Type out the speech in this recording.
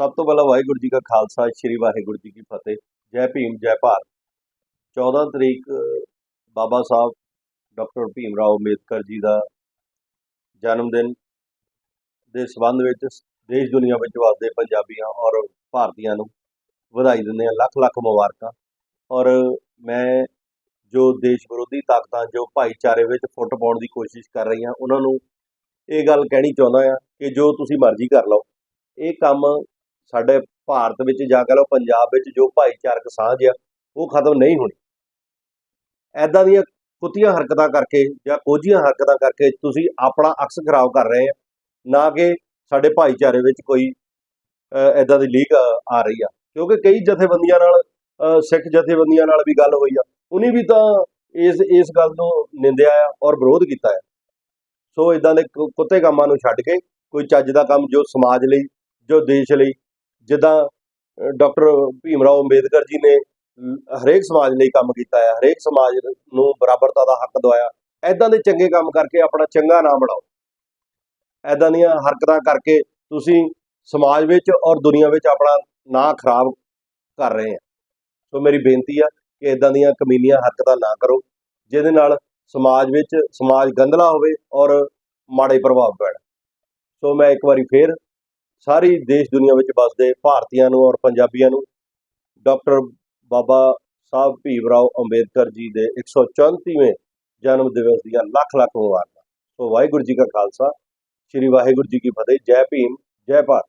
ਸਭ ਤੋਂ ਪਹਿਲਾਂ ਵਾਹਿਗੁਰੂ ਜੀ ਕਾ ਖਾਲਸਾ, ਸ੍ਰੀ ਵਾਹਿਗੁਰੂ ਜੀ ਕੀ ਫਤਿਹ। ਜੈ ਭੀਮ, ਜੈ ਭਾਰਤ। 14 ਤਰੀਕ, ਬਾਬਾ ਸਾਹਿਬ ਡਾਕਟਰ ਭੀਮ ਰਾਓ ਅੰਬੇਦਕਰ ਜੀ ਦਾ ਜਨਮ ਦਿਨ ਦੇ ਸੰਬੰਧ ਵਿੱਚ ਦੇਸ਼ ਦੁਨੀਆ ਵਿੱਚ ਵਸਦੇ ਪੰਜਾਬੀਆਂ ਔਰ ਭਾਰਤੀਆਂ ਨੂੰ ਵਧਾਈ ਦਿੰਦੇ ਹਾਂ। ਲੱਖ ਲੱਖ ਮੁਬਾਰਕਾਂ। ਔਰ ਮੈਂ ਜੋ ਦੇਸ਼ ਵਿਰੋਧੀ ਤਾਕਤਾਂ, ਜੋ ਭਾਈਚਾਰੇ ਵਿੱਚ ਫੁੱਟ ਪਾਉਣ ਦੀ ਕੋਸ਼ਿਸ਼ ਕਰ ਰਹੀਆਂ, ਉਹਨਾਂ ਨੂੰ ਇਹ ਗੱਲ ਕਹਿਣੀ ਚਾਹੁੰਦਾ ਆ ਕਿ ਜੋ ਤੁਸੀਂ ਮਰਜ਼ੀ ਕਰ ਲਓ। ਇਹ ਕੰਮ ਸਾਡੇ ਭਾਰਤ ਵਿੱਚ ਜਾਂ ਕਹ ਲਓ ਪੰਜਾਬ ਵਿੱਚ ਜੋ ਭਾਈਚਾਰਕ ਸਾਂਝ ਆ, ਉਹ ਖਤਮ ਨਹੀਂ ਹੋਣੀ। ਐਦਾਂ ਦੀਆਂ ਕੁੱਤੀਆਂ ਹਰਕਤਾਂ ਕਰਕੇ ਜਾਂ ਕੋਝੀਆਂ ਹਰਕਤਾਂ ਕਰਕੇ ਤੁਸੀਂ ਆਪਣਾ ਅਕਸ ਖਰਾਬ ਕਰ ਰਹੇ ਆ, ਨਾ ਕਿ ਸਾਡੇ ਭਾਈਚਾਰੇ ਵਿੱਚ ਕੋਈ ਐਦਾਂ ਦੀ ਲੀਕ ਆ ਰਹੀ ਆ। ਕਿਉਂਕਿ ਕਈ ਜਥੇਬੰਦੀਆਂ ਨਾਲ ਸਿੱਖ ਜਥੇਬੰਦੀਆਂ ਨਾਲ ਵੀ ਗੱਲ ਹੋਈ ਆ। ਉਹਨੇ ਵੀ ਤਾਂ ਇਸ ਇਸ ਗੱਲ ਨੂੰ ਨਿੰਦਿਆ ਆ ਔਰ ਵਿਰੋਧ ਕੀਤਾ ਆ। ਸੋ ਇਦਾਂ ਦੇ ਕੁ- ਕੁੱਤੇ ਕੰਮਾਂ ਨੂੰ ਛੱਡ ਕੇ ਕੋਈ ਚੱਜ ਦਾ ਕੰਮ ਜੋ ਸਮਾਜ ਲਈ, ਜੋ ਦੇਸ਼ ਲਈ ਜਿੱਦਾਂ ਡਾਕਟਰ ਭੀਮ ਰਾਓ ਅੰਬੇਦਕਰ ਜੀ ਨੇ ਹਰੇਕ ਸਮਾਜ ਲਈ ਕੰਮ ਕੀਤਾ ਹੈ ਹਰੇਕ ਸਮਾਜ ਨੂੰ ਬਰਾਬਰਤਾ ਦਾ ਹੱਕ ਦਵਾਇਆ। ਐਦਾਂ ਦੇ ਚੰਗੇ ਕੰਮ ਕਰਕੇ ਆਪਣਾ ਚੰਗਾ ਨਾਮ ਬਣਾਓ। ਐਦਾਂ ਦੀਆਂ ਹਰਕਤਾਂ ਕਰਕੇ ਤੁਸੀਂ ਸਮਾਜ ਵਿੱਚ ਔਰ ਦੁਨੀਆ ਵਿੱਚ ਆਪਣਾ ਨਾਂ ਖਰਾਬ ਕਰ ਰਹੇ ਆ। ਸੋ ਮੇਰੀ ਬੇਨਤੀ ਆ ਕਿ ਇਦਾਂ ਦੀਆਂ ਕਮੀਨੀਆਂ ਹਰਕਤਾਂ ਨਾ ਕਰੋ, ਜਿਹਦੇ ਨਾਲ ਸਮਾਜ ਵਿੱਚ ਸਮਾਜ ਗੰਦਲਾ ਹੋਵੇ ਔਰ ਮਾੜੇ ਪ੍ਰਭਾਵ ਪੈਣ। ਸੋ ਮੈਂ ਇੱਕ ਵਾਰੀ ਫੇਰ ਸਾਰੀ ਦੇਸ਼ ਦੁਨੀਆ ਵਿੱਚ ਵੱਸਦੇ ਭਾਰਤੀਆਂ ਨੂੰ ਔਰ ਪੰਜਾਬੀਆਂ ਨੂੰ ਡਾਕਟਰ ਬਾਬਾ ਸਾਹਿਬ ਭੀਮ ਰਾਓ ਅੰਬੇਦਕਰ ਜੀ ਦੇ 134ਵੇਂ ਜਨਮ ਦਿਵਸ ਦੀਆਂ ਲੱਖ ਲੱਖ ਮੁਬਾਰਕਾਂ। ਸੋ ਵਾਹਿਗੁਰੂ ਜੀ ਕਾ ਖਾਲਸਾ, ਸ੍ਰੀ ਵਾਹਿਗੁਰੂ ਜੀ ਕੀ ਫਤਿਹ, ਜੈ ਭੀਮ, ਜੈ ਭਾਰਤ।